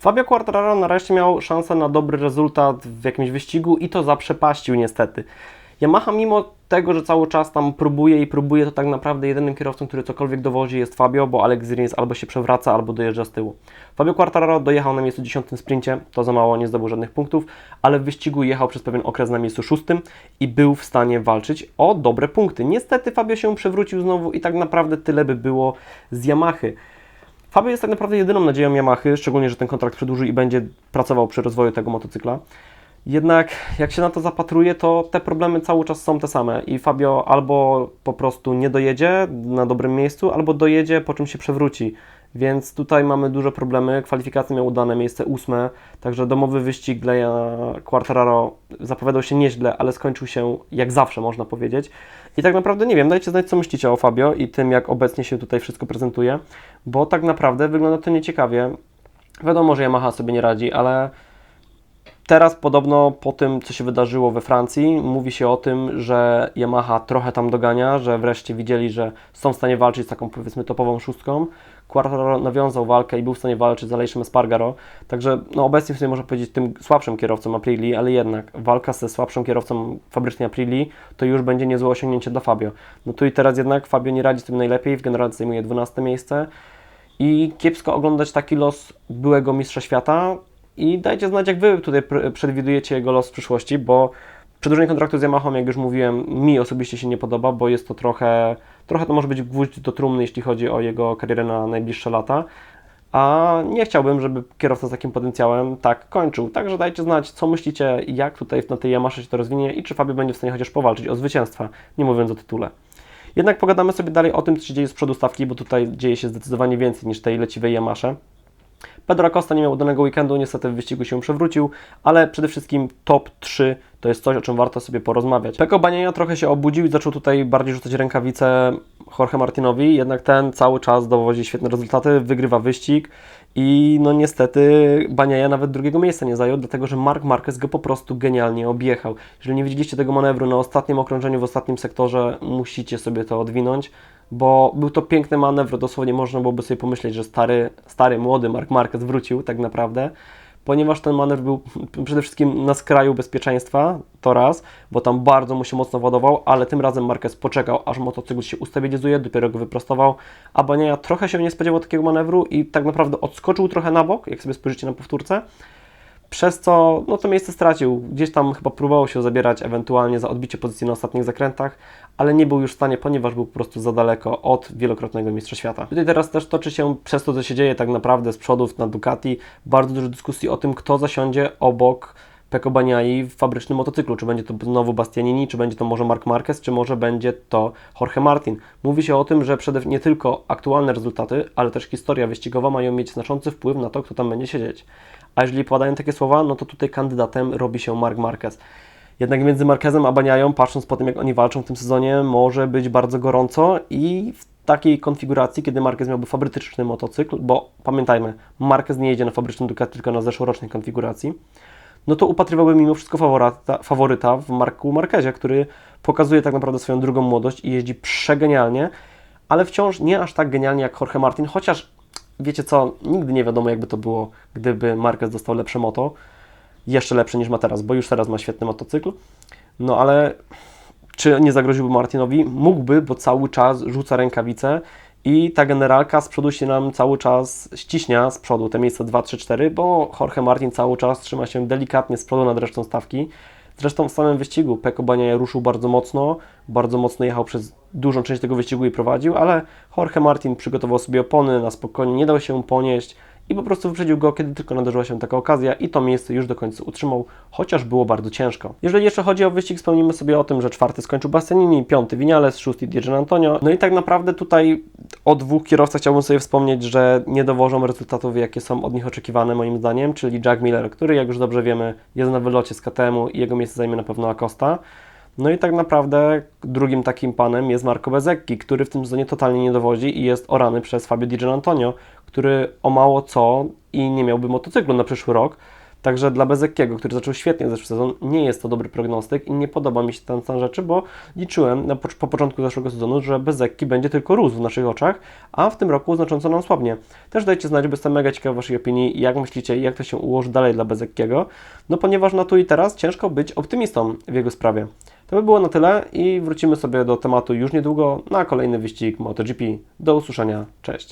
Fabio Quartararo nareszcie miał szansę na dobry rezultat w jakimś wyścigu i to zaprzepaścił niestety. Yamaha mimo tego, że cały czas tam próbuje i próbuje, to tak naprawdę jedynym kierowcą, który cokolwiek dowozi jest Fabio, bo Alex Rins albo się przewraca, albo dojeżdża z tyłu. Fabio Quartararo dojechał na miejscu 10 w sprincie, to za mało, nie zdobył żadnych punktów, ale w wyścigu jechał przez pewien okres na miejscu 6 i był w stanie walczyć o dobre punkty. Niestety Fabio się przewrócił znowu i tak naprawdę tyle by było z Yamahy. Fabio jest tak naprawdę jedyną nadzieją Yamahy, szczególnie, że ten kontrakt przedłuży i będzie pracował przy rozwoju tego motocykla. Jednak jak się na to zapatruje, to te problemy cały czas są te same i Fabio albo po prostu nie dojedzie na dobrym miejscu, albo dojedzie, po czym się przewróci. Więc tutaj mamy duże problemy. Kwalifikacje miał udane miejsce ósme, także domowy wyścig dla Quartararo zapowiadał się nieźle, ale skończył się jak zawsze, można powiedzieć. I tak naprawdę nie wiem, dajcie znać, co myślicie o Fabio i tym, jak obecnie się tutaj wszystko prezentuje, bo tak naprawdę wygląda to nieciekawie. Wiadomo, że Yamaha sobie nie radzi, ale Teraz podobno po tym, co się wydarzyło we Francji, mówi się o tym, że Yamaha trochę tam dogania, że wreszcie widzieli, że są w stanie walczyć z taką powiedzmy topową szóstką. Quartararo nawiązał walkę i był w stanie walczyć z Alejszem Espargaro, także no, obecnie w sumie można powiedzieć tym słabszym kierowcą Aprili, ale jednak walka ze słabszym kierowcą fabrycznie Aprili to już będzie niezłe osiągnięcie dla Fabio. No tu i teraz jednak Fabio nie radzi z tym najlepiej, w generalnie zajmuje 12 miejsce i kiepsko oglądać taki los byłego mistrza świata, i dajcie znać, jak Wy tutaj przewidujecie jego los w przyszłości, bo przedłużenie kontraktu z Yamaha, jak już mówiłem, mi osobiście się nie podoba, bo jest to trochę, trochę to może być gwóźdź do trumny, jeśli chodzi o jego karierę na najbliższe lata. A nie chciałbym, żeby kierowca z takim potencjałem tak kończył. Także dajcie znać, co myślicie, jak tutaj na tej Yamasze się to rozwinie i czy Fabio będzie w stanie chociaż powalczyć o zwycięstwa, nie mówiąc o tytule. Jednak pogadamy sobie dalej o tym, co się dzieje z przodu stawki, bo tutaj dzieje się zdecydowanie więcej niż tej leciwej Yamasze. Pedro Acosta nie miał udanego weekendu, niestety w wyścigu się przewrócił, ale przede wszystkim top 3 to jest coś, o czym warto sobie porozmawiać. Peko Baniania trochę się obudził i zaczął tutaj bardziej rzucać rękawice Jorge Martinowi, jednak ten cały czas dowodzi świetne rezultaty, wygrywa wyścig i no niestety Baniaja nawet drugiego miejsca nie zajął, dlatego że Mark Marquez go po prostu genialnie objechał. Jeżeli nie widzieliście tego manewru na ostatnim okrążeniu w ostatnim sektorze, musicie sobie to odwinąć bo był to piękny manewr, dosłownie można byłoby sobie pomyśleć, że stary, stary młody Mark Marquez wrócił tak naprawdę, ponieważ ten manewr był przede wszystkim na skraju bezpieczeństwa, to raz, bo tam bardzo mu się mocno wodował, ale tym razem Marquez poczekał, aż motocykl się ustabilizuje, dopiero go wyprostował, a Bania trochę się nie spodziewał takiego manewru i tak naprawdę odskoczył trochę na bok, jak sobie spojrzycie na powtórce, przez co no, to miejsce stracił. Gdzieś tam chyba próbował się zabierać ewentualnie za odbicie pozycji na ostatnich zakrętach, ale nie był już w stanie, ponieważ był po prostu za daleko od wielokrotnego mistrza świata. Tutaj teraz też toczy się przez to, co się dzieje tak naprawdę z przodu na Ducati, bardzo dużo dyskusji o tym, kto zasiądzie obok Peko Baniai w fabrycznym motocyklu. Czy będzie to znowu Bastianini, czy będzie to może Mark Marquez, czy może będzie to Jorge Martin. Mówi się o tym, że przede nie tylko aktualne rezultaty, ale też historia wyścigowa mają mieć znaczący wpływ na to, kto tam będzie siedzieć. A jeżeli padają takie słowa, no to tutaj kandydatem robi się Mark Marquez. Jednak między Marquezem a Baniają, patrząc po tym, jak oni walczą w tym sezonie, może być bardzo gorąco i w takiej konfiguracji, kiedy Marquez miałby fabryczny motocykl, bo pamiętajmy, Marquez nie jedzie na fabrycznym Ducati, tylko na zeszłorocznej konfiguracji, no to upatrywałbym mimo wszystko faworyta, faworyta w Marku Marquezie, który pokazuje tak naprawdę swoją drugą młodość i jeździ przegenialnie, ale wciąż nie aż tak genialnie jak Jorge Martin, chociaż wiecie co, nigdy nie wiadomo jakby to było, gdyby Marquez dostał lepsze moto, jeszcze lepsze niż ma teraz, bo już teraz ma świetny motocykl, no ale czy nie zagroziłby Martinowi? Mógłby, bo cały czas rzuca rękawice i ta generalka z przodu się nam cały czas ściśnia z przodu, te miejsca 2, 3, 4, bo Jorge Martin cały czas trzyma się delikatnie z przodu nad resztą stawki. Zresztą w samym wyścigu Peko Bania ruszył bardzo mocno, bardzo mocno jechał przez dużą część tego wyścigu i prowadził, ale Jorge Martin przygotował sobie opony na spokojnie, nie dał się ponieść, i po prostu wyprzedził go, kiedy tylko nadarzyła się taka okazja i to miejsce już do końca utrzymał, chociaż było bardzo ciężko. Jeżeli jeszcze chodzi o wyścig, wspomnimy sobie o tym, że czwarty skończył Bastianini, piąty Vinales, szósty Diego Antonio. No i tak naprawdę tutaj o dwóch kierowcach chciałbym sobie wspomnieć, że nie dowożą rezultatów, jakie są od nich oczekiwane moim zdaniem, czyli Jack Miller, który jak już dobrze wiemy jest na wylocie z KTM-u i jego miejsce zajmie na pewno Acosta. No i tak naprawdę drugim takim panem jest Marco Bezecchi, który w tym sezonie totalnie nie dowodzi i jest orany przez Fabio Di Antonio, który o mało co i nie miałby motocyklu na przyszły rok. Także dla Bezekkiego, który zaczął świetnie zeszły sezon, nie jest to dobry prognostyk i nie podoba mi się ten stan rzeczy, bo liczyłem na, po, po początku zeszłego sezonu, że Bezekki będzie tylko rósł w naszych oczach, a w tym roku znacząco nam słabnie. Też dajcie znać, bo jestem mega ciekaw Waszej opinii, jak myślicie, jak to się ułoży dalej dla Bezekkiego, no ponieważ na tu i teraz ciężko być optymistą w jego sprawie. To by było na tyle i wrócimy sobie do tematu już niedługo na kolejny wyścig MotoGP. Do usłyszenia, cześć!